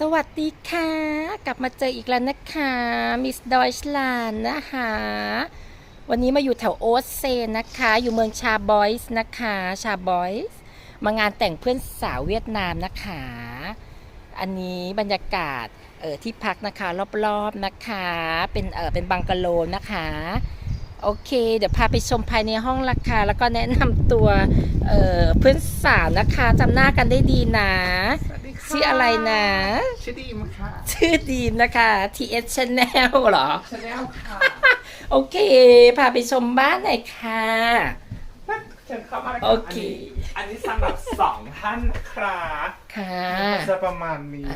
สวัสดีค่ะ กลับมาเจออีกแล้วนะคะมิสดอยชลานนะคะวันนี้มาอยู่แถวโอสเซนนะคะ อยู่เมืองชาบอยส์นะคะ ชาบอยส์มางานแต่งเพื่อนสาวเวียดนามนะคะ อันนี้บรรยากาศเออที่พักนะคะรอบๆนะคะ เป็นเออเป็นบังกะโลนะคะ โอเค เดี๋ยวพาไปชมภายในห้องราคา แล้วก็แนะนำตัวเอ่อเพื่อนสาวนะคะจำหน้ากันได้ดีนะสวัสดีค่ะชื่ออะไรนะ ชื่อดีมค่ะ ชื่อดีมนะคะ TS Channel เหรอชาแนลค่ะ โอเค พาไปชมบ้านหน่อยค่ะเชิญเข้ามาเลยโอเคอันนี้สำหรับสองท่านนะครับค่ะก็จะประมาณนี้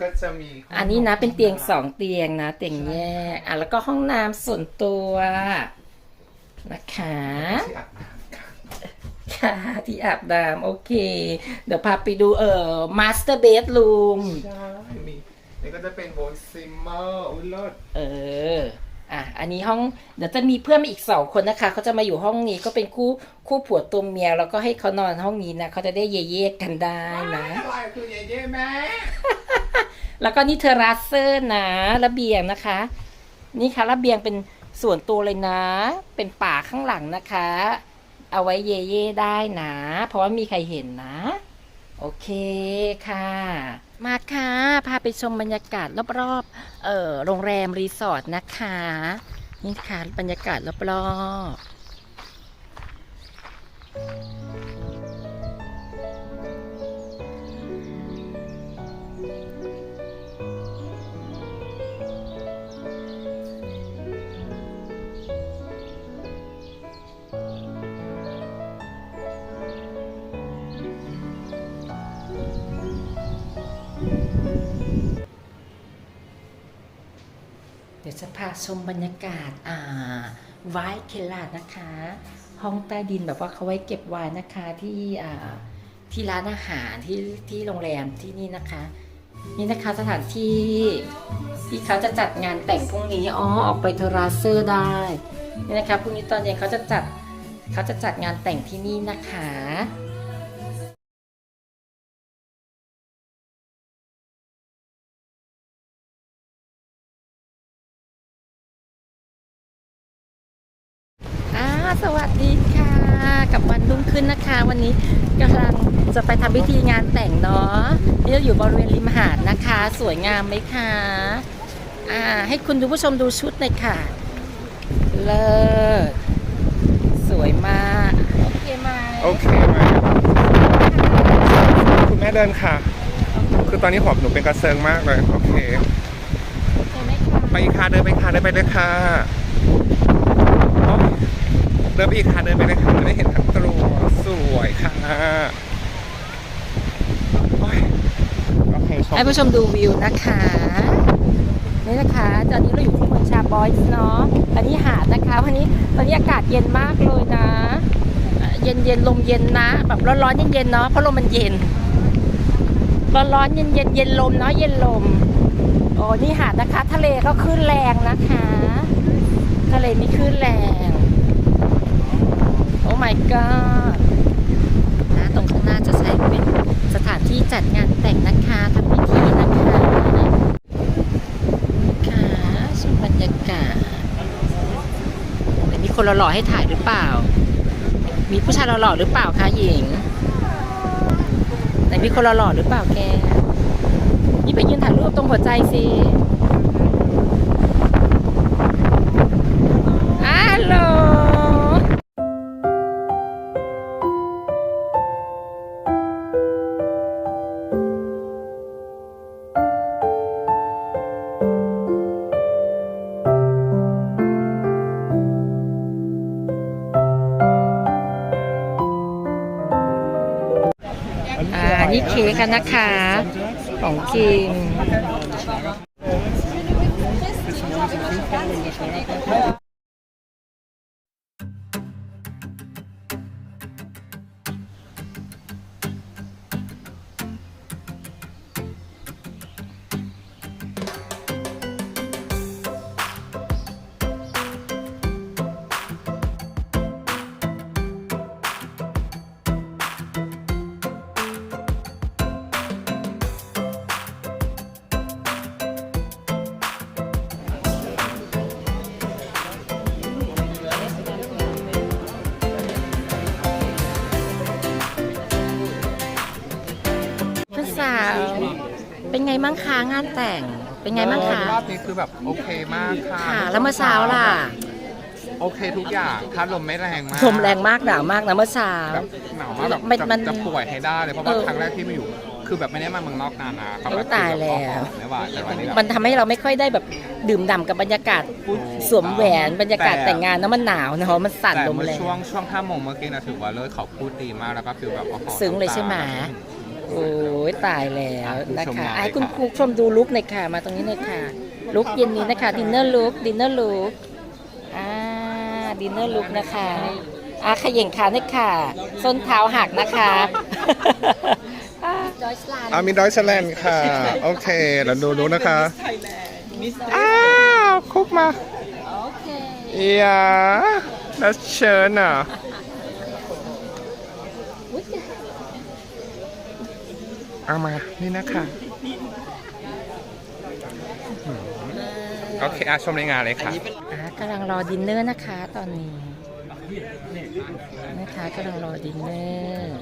ก็จะมี อันนี้นะเป็นเตียงสองเตียงนะเตียงแยกอะแล้วก็ห้องน้ำส่วนตัว นะคะที่อาบน้ำค่ะค่ะที่อาบน้ำโอเค เดี๋ยวพาไปดูเอ่อ master bedroom ใช่มีนี่ก็จะเป็นโวลซิมเมอร์อุ้ยเลิศเอออะ อันนี้ห้องเดี๋ยวจะมีเพื่อนมาอีกสองคนนะคะ เขาจะมาอยู่ห้องนี้ก็เป็นคู่คู่ผัวตัวเมียแล้วก็ให้เขานอนห้องนี้นะเขาจะได้เย่ๆกันได้นะอะไรคือเย่เย่แม่แล้วก็นี่เทอราสเซอร์นะระเบียงนะคะ นี่ค่ะระเบียงเป็น ส่วนตัวเลยนะ เป็นป่าข้างหลังนะคะ เอาไว้เย่เย่ได้นะ เพราะว่ามีใครเห็นนะ โอเคค่ะ มาค่ะ พาไปชมบรรยากาศรอบๆเอ่อโรงแรมรีสอร์ทนะคะ นี่ค่ะบรรยากาศรอบๆ จะพาชมบรรยากาศอ่าไวท์เคลาดนะคะ ห้องใต้ดินแบบว่าเขาไว้เก็บไวน์นะคะที่อ่าที่ร้านอาหารที่ที่โรงแรมที่นี่นะคะ นี่นะคะสถานที่ที่เขาจะจัดงานแต่งพรุ่งนี้อ๋อออกไปเทราเซอร์ได้นี่นะคะพรุ่งนี้ตอนเย็นเขาจะจัดเขาจะจัดงานแต่งที่นี่นะคะ รุ่งขึ้นนะคะ วันนี้กำลังจะไปทำพิธีงานแต่งเนาะนี่เราอยู่บริเวณริมหาดนะคะ สวยงามไหมคะอ่าให้คุณดูผู้ชมดูชุดหน่อยค่ะ เลิศสวยมาก โอเคไหมโอเคไหมคุณแม่เดินค่ะ คือตอนนี้หัวหนูเป็นกระเซิงมากเลย โอเค โอเคไหมคะไปอีกค่ะเดินไปค่ะเดินไปเลยค่ะโอ๊ย เดินไปอีกค่ะเดินไปเลยค่ะจะได้เห็นทั้งตัวสวยค่ะโอ๊ยโอเคชมให้ผู้ชมดูวิวนะคะ นี่นะคะตอนนี้เราอยู่ที่เมืองชาบอยส์เนาะอันนี้หาดนะคะวันนี้ตอนนี้อากาศเย็นมากเลยนะ เย็นเย็นลมเย็นนะ แบบร้อนร้อนเย็นเย็นเนาะเพราะลมมันเย็น ร้อนร้อนเย็นเย็นเย็นลมเนาะเย็นลมโอ้นี่หาดนะคะ ทะเลก็คลื่นแรงนะคะ ทะเลมีคลื่นแรง my god นะตรงข้างหน้าจะใช้เป็นสถานที่จัดงานแต่งนะคะทำพิธีนะคะค่ะชมบรรยากาศมีคนหล่อๆให้ถ่ายหรือเปล่า มีผู้ชายหล่อๆหรือเปล่าคะหญิงไหนมีคนหล่อๆหรือเปล่าแกนี่ไปยืนถ่ายรูปตรงหัวใจสิ อ่านี่เค้กกันนะคะ ของคิงเป็น มั่งคะงานแต่งเป็นไงมั่งคะรอบนี้คือแบบโอเคมากค่ะค่ะ แล้วเมื่อเช้าล่ะ โอเคทุกอย่างถ้าลมไม่แรงมากลมแรงมากหนาวมากนะเมื่อเช้า แบบหนาวมากแบบมันจะมันจะป่วยให้ได้เลยเพราะว่าเออ ครั้งแรกที่มาอยู่ คือแบบไม่ได้มาเมืองนอกนานนะครั้งแรกโอ้ตายแล้ว ไม่ไหวแต่วันนี้แบบ มันทำให้เราไม่ค่อยได้แบบดื่มด่ำกับบรรยากาศสวมแหวนบรรยากาศแต่งงานแล้วมันหนาวเนอะมันสั่นแต่ลมเมื่อแรง ช่วงช่วงห้าโมงเมื่อกี้นะถือว่าเลิศเขาพูดดีมากแล้วก็ฟีลแบบโอ้โหซึ้งเลยใช่ไหม โอ้ยตายแล้วอะนะคุณชมคะมาอะเลยให้คุณค่ะครูชมดูลุกหน่อยค่ะ มาตรงนี้หน่อยค่ะ ลุกเย็นนี้นะคะดินเนอร์ลุกดินเนอร์ลุกอ่าดินเนอร์ลุกนะคะอะขย่งขาหน่อยค่ะ ส้นเท้าหักนะคะดอยสลานอามีดอยชแลนด์ค่ะ โอเคแล้วดูดูนะคะอ้าวคุกมา โอเคเอย่าแล้วเชิญอะ อุ๊ย เอามา นี่นะคะโอเคอาชมในงานเลยค่ะอะกำลังรอดินเนอร์นะคะตอนนี้นะคะกำลังรอดินเนอร์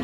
เ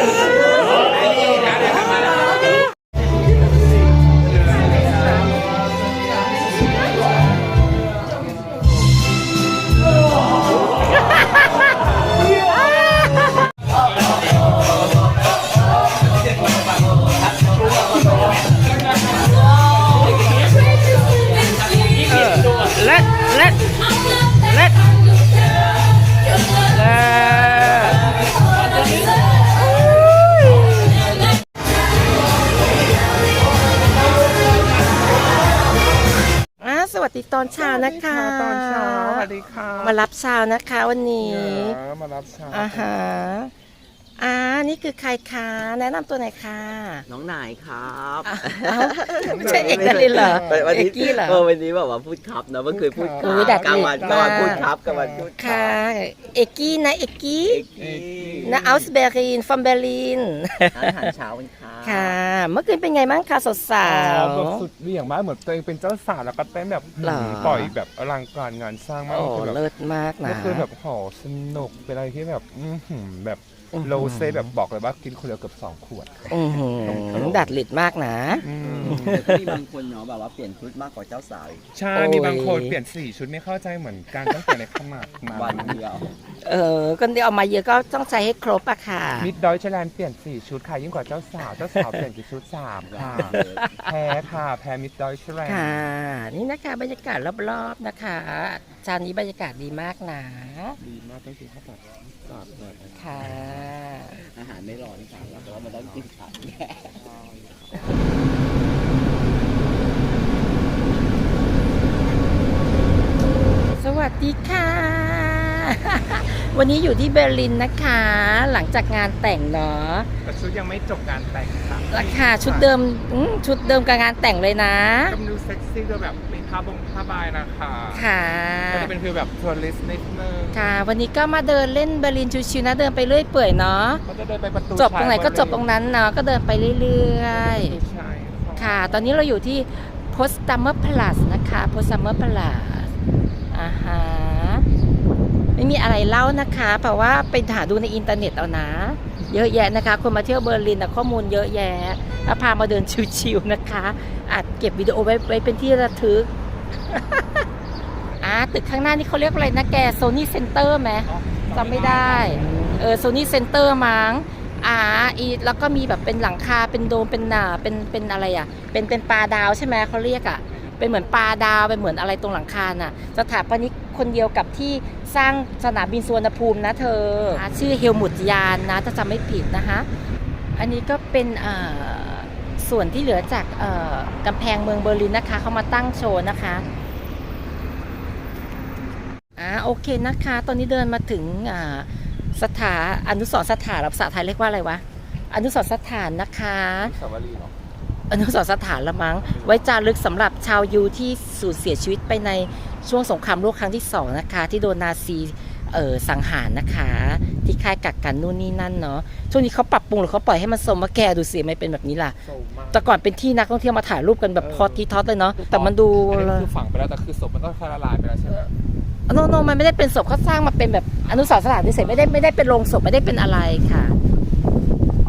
อนเช้านะคะตอนเช้าสวัสดีค่ะมารับเช้านะคะ วันนี้เดี๋ยวมารับเช้าอ่าฮะอ่านี่คือใครคะแนะนำตัวหน่อยค่ะ น้องนายครับอะเอ้าไม่ใช่เอกดารินเหรอวันเอนี้กกี้เหรอเออวันนี้แบบว่าพูดครับนะเมื่อคืนพูดคโอ้รัยดัดกลางวันเด็ดกลางวันมากพูดครับกลางวันพูดค่ะเอกกี้นะเอกกี้เอกกี้นะอัลสเบรินฟอมเบลินอาหารเช้าวัน ครับค่ะ เมื่อคืนเป็นไงบ้างคะสดสาอ่าวแบบสุดเหวี่ยงมากเหมือนตัวเองเป็นเจ้าสาวแล้วก็เต้นแบบหรอ ปล่อยแบบอลังการงานสร้างมากโอ้คือแบบเลิศมากนะ ก็คือแบบโหสนุกเป็นอะไรที่แบบ อื้อหือแบบอื้อหือ โลเซ่แบบบอกเลยว่ากินคนเดียวเกือบสองขวด อือหือดัดลิดมากนะอืมแต่ก็มีบางคนเนาะแบบว่าเปลี่ยนชุดมากกว่าเจ้าสาวอีกใช่โอ้ยมีบางคนเปลี่ยนสีชุดไม่เข้าใจเหมือนกันตั้งแต่ในขมักมาวันเดียว เออก็เดี๋ยวเอามาเยอะก็ต้องใช้ให้ครบอะค่ะ มิดดอยชแลนด์เปลี่ยนสีชุดค่ะยิ่งกว่าเจ้าสาว เจ้าสาวเปลี่ยนกี่ชุดสามค่ะ แพ้ค่ะ แพ้มิดดอยชแลนด์ค่ะ นี่นะคะบรรยากาศรอบๆนะคะจานนี้บรรยากาศดีมากนะ ดีมากต้องกินข้าวผัดกรอบแบบค่ะ อาหารไม่ร้อนค่ะแล้วแต่ว่ามันต้องกินผักแน่สวัสดีค่ะ วันนี้อยู่ที่เบอร์ลินนะคะ หลังจากงานแต่งเนาะแต่ชุดยังไม่จบการแต่งค่ะราคาชุดเดิมอืมชุดเดิมกับงานแต่งเลยนะ ก็ดูเซ็กซี่ก็แบบมี ผ้าบงผ้าใบนะคะค่ะก็จะเป็นฟิลแบบทัวริสต์นิดนึงค่ะ วันนี้ก็มาเดินเล่นเบอร์ลินชิวๆนะเดินไปเรื่อยเปื่อยเนาะเขาจะเดินไปประตูจบตรงไหนก็จบตรงนั้นเนาะก็เดินไปเรื่อยใช่ๆค่ะ ตอนนี้เราอยู่ที่ Potsdamer Platz นะคะ Potsdamer Platz อ่าฮะไม่มีอะไรเล่านะคะ เพราะว่าไปหาดูในอินเทอร์เน็ตเอานะ เยอะแยะนะคะ คนมาเที่ยวเบอร์ลินนะข้อมูลเยอะแยะแล้วพามาเดินชิวๆนะคะ อาจเก็บวิดีโอไว้ไว้เป็นที่ระทึก อะอ่าตึกข้างหน้านี่เขาเรียกอะไรนะแกโซนี่เซ็นเตอร์ไหมจำไม่ได้ เออโซนี่เซ็นเตอร์มั้งอ่าอีแล้วก็มีแบบเป็นหลังคาเป็นโดมเป็นหนาเป็นเป็นอะไรอะ เป็นเป็นปลาดาวใช่ไหมเขาเรียกอะเป็นเหมือนปลาดาวเป็นเหมือนอะไรตรงหลังคาน่ะสถาปนิกคนเดียวกับที่สร้างสนามบินสุวรรณภูมินะเธออ่าชื่อเฮลมุตยานนะถ้าจำไม่ผิดนะคะ อันนี้ก็เป็นเอ่อ ส่วนที่เหลือจากเอ่อกำแพงเมืองเบอร์ลินนะคะเขามาตั้งโชว์นะคะอ่าโอเคนะคะ ตอนนี้เดินมาถึงอ่าสถาอนุสรณ์สถานภาษาไทยเรียกว่าอะไรวะอนุสรณ์สถานนะคะสวรีเหรออนุสรณ์สถานละมั้งไว้จารึกสำหรับชาวยูที่สูญเสียชีวิตไปในช่วงสงครามโลกครั้งที่สองนะคะ ที่โดนนาซี เออสังหารนะคะ ที่ค่ายกักกันนู่นนี่นั่นเนาะช่วงนี้เขาปรับปรุงหรือเขาปล่อยให้มันสมมาแกดูสิไม่เป็นแบบนี้ล่ะโซมมากแต่ก่อนเป็นที่นักท่องเที่ยวมาถ่ายรูปกันแบบพอทีทอตเลยเนาะแต่มันดูอันนี้คือฝังไปแล้วแต่คือศพมันก็ค่อยละลายไปแล้วใช่ไหมโนโนมันไม่ได้เป็นศพเขาสร้างมาเป็นแบบอนุสรณ์สถานเฉยๆไม่ได้ไม่ได้เป็นโรงศพไม่ได้เป็นอะไรค่ะ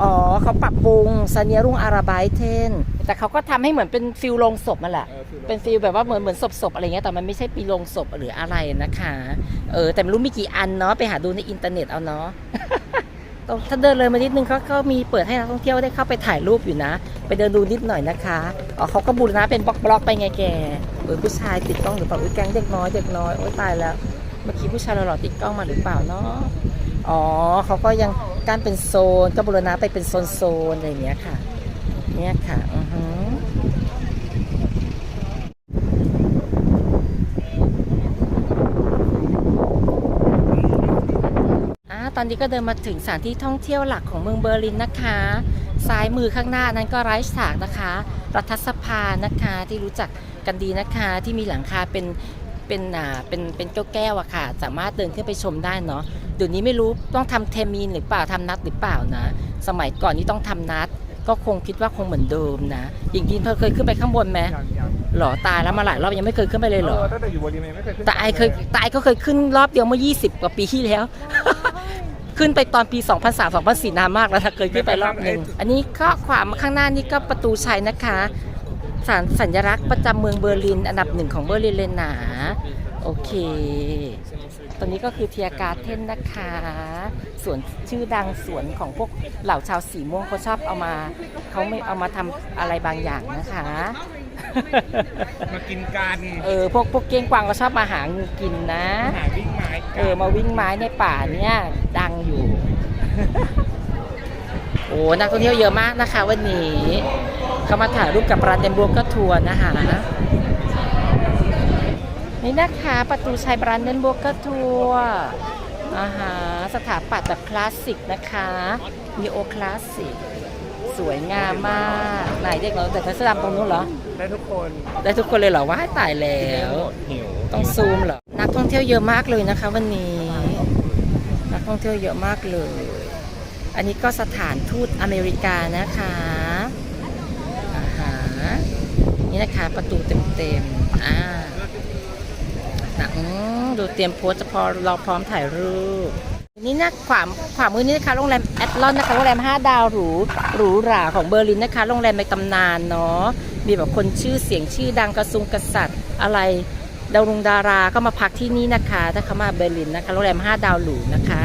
อ๋อเขาปรับปรุงซาเนียรุ่งอาราไบเทน แต่เขาก็ทำให้เหมือนเป็นฟิลโรงศพมาแหละเออคือเป็นฟิลแบบว่าเหมือนเหมือนศพศพอะไรเงี้ยแต่มันไม่ใช่ปีโรงศพหรืออะไรนะคะ เออแต่ไม่รู้มีกี่อันเนาะไปหาดูในอินเทอร์เน็ตเอาเนาะ ตรงถ้าเดินเลยมานิดนึงเขาก็มีเปิดให้นักท่องเที่ยวได้เข้าไปถ่ายรูปอยู่นะ ไปเดินดูนิดหน่อยนะคะอ๋อเขาก็บูรณะเป็นบล็อกบล็อกๆไปไงแกเออผู้ชายติดกล้องหรือเปล่าอุ้ยแก๊งเด็กน้อยเด็กน้อยโอ้ยตายแล้ว เมื่อกี้ผู้ชายหล่อๆติดกล้องมาหรือเปล่าเนาะ อ๋อเขาก็ยังกั้นเป็นโซนก็บูรณะไปเป็นโซนโซนๆอะไรอย่างเงี้ยค่ะ เนี่ยค่ะอือหืออ่าตอนนี้ก็เดินมาถึงสถานที่ท่องเที่ยวหลักของเมืองเบอร์ลินนะคะ ซ้ายมือข้างหน้านั้นก็ไรส์ถากนะคะ รัฐสภานะคะที่รู้จักกันดีนะคะที่มีหลังคาเป็นเป็นอ่าเป็นเป็นแก้วแก้วอะค่ะ สามารถเดินขึ้นไปชมได้เนาะ ดี๋ยวนี้ไม่รู้ต้องทำเทมีนหรือเปล่าทำนัดหรือเปล่านะ สมัยก่อนนี่ต้องทำนัด ก็คงคิดว่าคงเหมือนเดิมนะหญิงดินเธอเคยขึ้นไปข้างบนไหมยังยังหรอตายแล้วมาหลายรอบยังไม่เคยขึ้นไปเลยเหรอตั้งแต่อยู่บริเวณไม่เคยขึ้นแต่ไอเคยแต่ไอก็เคยขึ้นรอบเดียวเมื่อ 20 กว่าปีที่แล้ว ขึ้นไปตอนปี 2003 2004นานมากแล้วนะเคยขึ้นไปรอบหนึ่งอันนี้ก็ขวามาข้างหน้านี่ก็ประตูชัยนะคะสารสัญลักษณ์ประจำเมืองเบอร์ลิน อันดับหนึ่งของเบอร์ลินเลยนะโอเค ตอนนี้ก็คือเทียการ์เทนนะคะสวนชื่อดังสวนของพวกเหล่าชาวสีม่วงเขาชอบเอามาเขาไม่เอามาทำอะไรบางอย่างนะคะ มากินกันเออพวกพวกเก้งกวางก็ชอบมาหางูกินนะ หาวิ่งไม้กันเออมาวิ่งไม้ในป่าเนี่ยดังอยู่ โอ้นักท่องเที่ยวเยอะมากนะคะ วันนี้เขามาถ่ายรูปกับรันเดนบวกก็ทัวร์นะคะ นี่นะคะประตูชัยบรันเดนบวกก็ทัวร์อาหาสถาปัตย์แบบคลาสสิกนะคะมีโอคลาสสิกสวยงามมาก ไหนเด็กเราแต่ทัศดำตรงนู้นเหรอ ได้ทุกคน ได้ทุกคนเลยเหรอว้ายตายแล้วหิวต้องซูมเหรอ นักท่องเที่ยวเยอะมากเลยนะคะ วันนี้ นักท่องเที่ยวเยอะมากเลย อันนี้ก็สถานทูตอเมริกานะคะอาหานี่นะคะประตูเต็มๆอ่า นะดูเตรียมโพสจะพอรอพร้อมถ่ายรูปนี่นะขวาขวามือนี่นะคะโรงแรมแอตลอนนะคะโรงแรม 5 ดาวหรูหรูหราของเบอร์ลินนะคะโรงแรมในตำนานเนาะมีแบบคนชื่อเสียงชื่อดังกระทรวงกษัตริย์ อะไรดารงดาราก็มาพักที่นี่นะคะ ถ้าเขามาเบอร์ลินนะคะโรงแรม 5 ดาวหรูนะคะ